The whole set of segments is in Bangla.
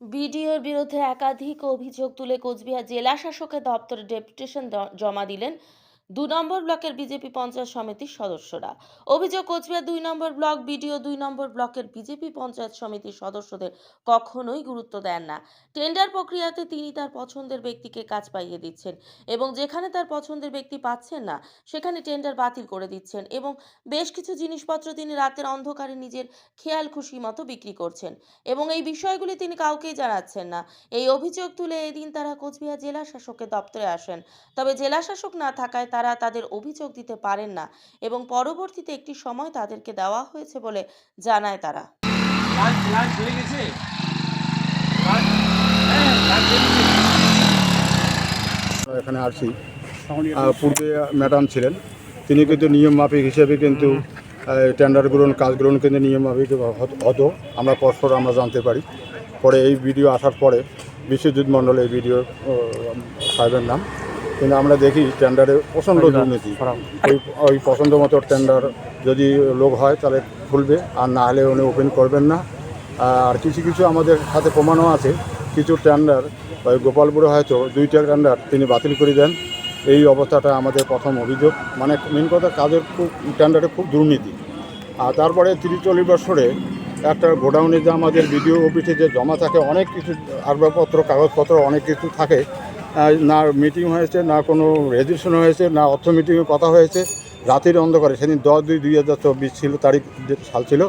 বিডিওর বিরুদ্ধে একাধিক অভিযোগ তুলে কোচবিহার জেলা শাসকের দপ্তরে ডেপুটেশন জমা দিলেন দু নম্বর ব্লকের বিজেপি পঞ্চায়েত সমিতির সদস্যরা। অভিযোগ, কোচবিহার দুই নম্বর ব্লক, বিডিও দুই নম্বর ব্লকের বিজেপি পঞ্চায়েত সমিতির সদস্যদের কখনোই গুরুত্ব দেন না। টেন্ডার প্রক্রিয়াতে তিনি তার পছন্দের ব্যক্তিকে কাজ পাইয়ে দিচ্ছেন এবং যেখানে তার পছন্দের ব্যক্তি পাচ্ছেন না, সেখানে টেন্ডার বাতিল করে দিচ্ছেন এবং বেশ কিছু জিনিসপত্র তিনি রাতের অন্ধকারে নিজের খেয়াল খুশি মতো বিক্রি করছেন এবং এই বিষয়গুলি তিনি কাউকেই জানাচ্ছেন না। এই অভিযোগ তুলে এদিন তারা কোচবিহার জেলা শাসকের দপ্তরে আসেন। তবে জেলা শাসক না থাকায় তারা তাদের অভিযোগ দিতে পারেন না এবং পরবর্তীতে একটি সময় তাদেরকে দেওয়া হয়েছে বলে জানায় তারা। হয়ে এখানে আসি। পূর্বে ম্যাডাম ছিলেন। তিনি কিন্তু নিয়ম মাফিক হিসেবে কিন্তু টেন্ডার গ্রহণ কাজ গ্রহণ কিন্তু নিয়ম মাফিক হতো আমরা পরস্পর আমরা জানতে পারি। পরে এই ভিডিও আসার পরে বিশ্বজিৎ মণ্ডল এই ভিডিও সাহেবের নাম। কিন্তু আমরা দেখি টেন্ডারে প্রচণ্ড দুর্নীতি। ওই ওই পছন্দ মতো টেন্ডার যদি লোক হয় তাহলে খুলবে আর না হলে উনি ওপেন করবেন না। আর কিছু কিছু আমাদের হাতে প্রমাণও আছে। কিছু টেন্ডার ওই গোপালপুরে হয়তো দুইটা টেন্ডার তিনি বাতিল করে দেন। এই অবস্থাটা আমাদের প্রথম অভিযোগ। মানে মেন কথা কাজের খুব টেন্ডারে খুব দুর্নীতি। আর তারপরে তিরিশ চল্লিশ বছরে একটা গোডাউনে যে আমাদের বিডিও অফিসে যে জমা থাকে অনেক কিছু আসবাবপত্র কাগজপত্র অনেক কিছু থাকে না মিটিং হয়েছে না কোনো রেজিস্ট্রেশন হয়েছে না অর্থ মিটিংয়ে কথা হয়েছে। রাতের অন্ধকারে সেদিন দশ দুই দুই হাজার চব্বিশ ছিল তারিখ যে সাল ছিল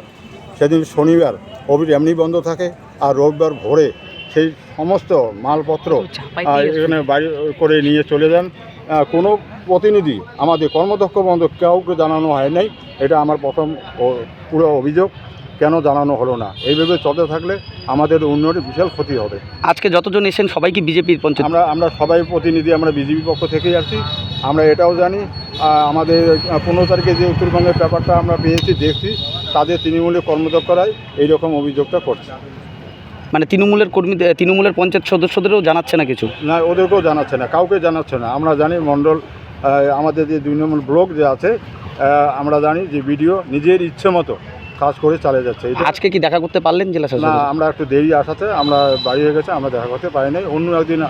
সেদিন শনিবার অফিস এমনি বন্ধ থাকে আর রবিবার ভোরে সেই সমস্ত মালপত্র এখানে বাড়ি করে নিয়ে চলে যান। কোনো প্রতিনিধি আমাদের কর্মদক্ষ বন্ধ কাউকে জানানো হয় নাই। এটা আমার প্রথম পুরো অভিযোগ। কেন জানানো হলো না? এইভাবে চলতে থাকলে আমাদের উন্নয়নের বিশাল ক্ষতি হবে। আজকে যতজন এসেন সবাই কি বিজেপির পঞ্চায়েত আমরা আমরা সবাই প্রতিনিধি আমরা বিজেপি পক্ষ থেকেই আছি। আমরা এটাও জানি আমাদের পনেরো তারিখে যে উত্তরবঙ্গের ব্যাপারটা আমরা পেয়েছি দেখছি তাদের তৃণমূলের কর্মদক্ষরাই এইরকম অভিযোগটা করছে। মানে তৃণমূলের কর্মীদের তৃণমূলের পঞ্চায়েত সদস্যদেরও জানাচ্ছে না কিছু? না ওদেরকেও জানাচ্ছে না কাউকে জানাচ্ছে না। আমরা জানি মণ্ডল আমাদের যে দুই নম্বর ব্লক যে আছে আমরা জানি যে ভিডিও নিজের ইচ্ছে মতো কাজ করে চালিয়ে যাচ্ছে। আজকে কি দেখা করতে পারলেন জেলা শাসক না আমরা একটু দেরি আসাতে আমরা বাড়ি হয়ে গেছে আমরা দেখা করতে পারি নাই। অন্য একদিন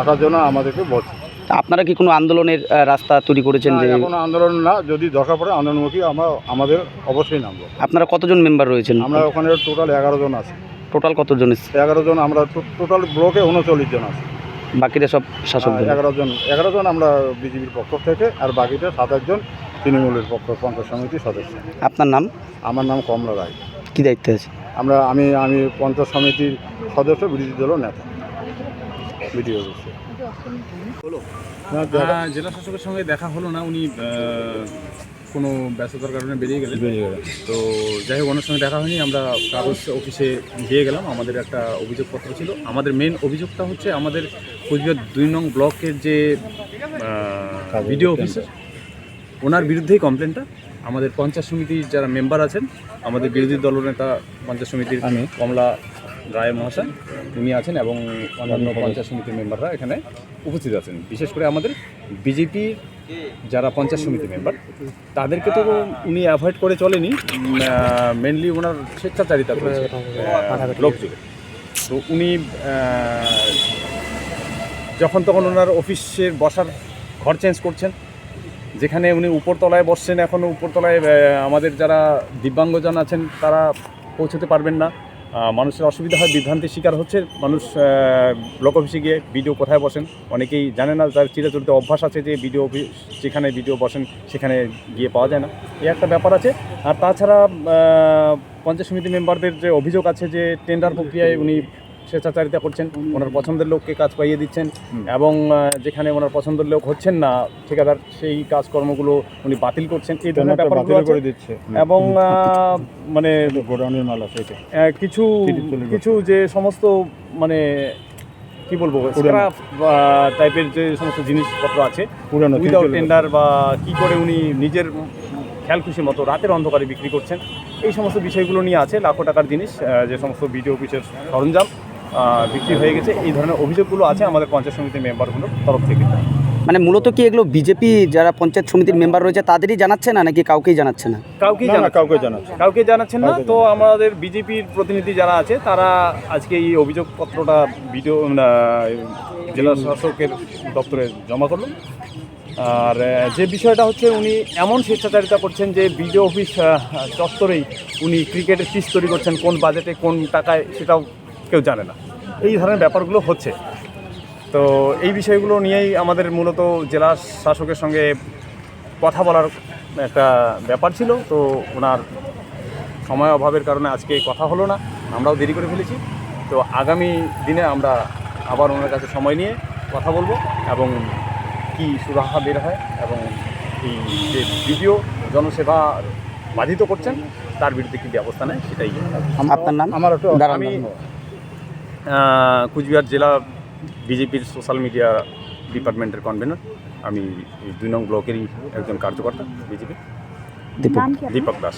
আসার জন্য আমাদেরকে বলছে। আপনারা কি কোনো আন্দোলনের রাস্তা তৈরি করেছেন যে কোনো আন্দোলন না যদি দরকার পড়ে আন্দোলনমুখী আমরা আমাদের অবশ্যই নামবো। আপনারা কতজন মেম্বার রয়েছেন? আমরা ওখানে টোটাল এগারো জন আছি। টোটাল কতজন এসছে? এগারো জন আমরা টোটাল ব্লকে উনচল্লিশ জন আছি। বাকিরা সব শাসক দল। এগারো জন এগারো জন আমরা বিজেপির পক্ষ থেকে আর বাকিটা সাতাশ জন তৃণমূলের পক্ষ পঞ্চায়েত সমিতির সদস্য। আপনার নাম? আমার নাম কমলা রায়। কি দায়িত্বে আছে আমরা আমি আমি পঞ্চায়েত সমিতির সদস্য বিরোধী দলের নেতা। আহ, জেলা শাসকের সঙ্গে দেখা হলো না উনি কোনো ব্যস্ততার কারণে বেরিয়ে গেলেন। বেরিয়ে গেলেন। তো যাই হোক ওনার সঙ্গে দেখা হয়নি আমরা কাগজ অফিসে দিয়ে গেলাম। আমাদের একটা অভিযোগপত্র ছিল। আমাদের মেন অভিযোগটা হচ্ছে আমাদের কোচবিহার দুই নং ব্লকের যে ভিডিও অফিসার ওনার বিরুদ্ধেই কমপ্লেনটা আমাদের পঞ্চায়েত সমিতির যারা মেম্বার আছেন আমাদের বিরোধী দলনেতা পঞ্চায়েত সমিতির আমি। কমলা রায় মহাশয় উনি আছেন এবং অন্যান্য পঞ্চায়েত সমিতির মেম্বাররা এখানে উপস্থিত আছেন। বিশেষ করে আমাদের বিজেপির যারা পঞ্চায়েত সমিতি মেম্বার তাদেরকে তো উনি অ্যাভয়েড করে চলেনি মেনলি ওনার স্বেচ্ছাচারিতা করেছে লোক জুড়ে তো উনি যখন তখন ওনার অফিসের বসার ঘর চেঞ্জ করছেন, যেখানে উনি উপরতলায় বসছেন এখনও উপরতলায় আমাদের যারা দিব্যাঙ্গজন আছেন, তারা পৌঁছতে পারবেন না। মানুষের অসুবিধা হয়, বিভ্রান্তির শিকার হচ্ছে, মানুষ ব্লক অফিসে গিয়ে বিডিও কোথায় বসেন? অনেকেই জানে না তার চিরাচরিত অভ্যাস আছে যে বিডিও অফিস যেখানে বিডিও বসেন, সেখানে গিয়ে পাওয়া যায় না। এই একটা ব্যাপার আছে। আর তাছাড়া পঞ্চায়েত সমিতি মেম্বারদের যে অভিযোগ আছে যে টেন্ডার প্রক্রিয়ায় উনি স্বেচ্ছাচারিতা করছেন ওনার পছন্দের লোককে কাজ পাইয়ে দিচ্ছেন এবং যেখানে ওনার পছন্দের লোক হচ্ছেন না ঠিকাদার সেই কাজকর্মগুলো উনি বাতিল করছেন এই ধরনের ব্যাপারগুলো বাতিল করে দিচ্ছে। এবং মানে গোডাউনের মাল আছে কিছু কিছু যে সমস্ত মানে কি বলব টাইপের যে সমস্ত জিনিসপত্র আছে উইদাউট টেন্ডার বা কি করে উনি নিজের খেয়াল খুশি মতো রাতের অন্ধকারে বিক্রি করছেন এই সমস্ত বিষয়গুলো নিয়ে আছে লাখো টাকার জিনিস যে সমস্ত বিডিও অফিসের সরঞ্জাম। বিক্রি হয়ে গেছে। এই ধরনের অভিযোগগুলো আছে আমাদের পঞ্চায়েত সমিতির মেম্বারগুলোর তরফ থেকে। মানে মূলত কি এগুলো বিজেপি যারা পঞ্চায়েত সমিতির মেম্বার রয়েছে তাদেরই জানাচ্ছে না নাকি কাউকেই জানাচ্ছে না? কাউকেই না, না, কাউকে জানাচ্ছে। কাউকে জানাচ্ছেন না। তো আমাদের বিজেপির প্রতিনিধি যারা আছে তারা আজকে এই অভিযোগপত্রটা ভিডিও জেলা শাসকের দপ্তরে জমা করল। আর যে বিষয়টা হচ্ছে উনি এমন স্বেচ্ছাচারিতা করছেন যে বিডিও অফিস চত্বরেই উনি ক্রিকেটের পিচ তৈরি করছেন কোন বাজেটে কোন টাকায় সেটাও কেউ জানে না। এই ধরনের ব্যাপারগুলো হচ্ছে। তো এই বিষয়গুলো নিয়েই আমাদের মূলত জেলা শাসকের সঙ্গে কথা বলার একটা ব্যাপার ছিল। তো ওনার সময় অভাবের কারণে আজকে কথা হলো না। আমরাও দেরি করে ফেলেছি। তো আগামী দিনে আমরা আবার ওনার কাছে সময় নিয়ে কথা বলব এবং কি সুরাহা বের হয় এবং এই যে ভিডিও জনসেবা বাধিত করছেন তার বিরুদ্ধে কী ব্যবস্থা নেয় সেটাই আপনার নাম? আমার আমি কুচবিহার জেলা বিজেপির সোশ্যাল মিডিয়া ডিপার্টমেন্টের কনভেনর আমি দুই নং ব্লকেরই একজন কার্যকর্তা বিজেপি। দীপক। দীপক দাস।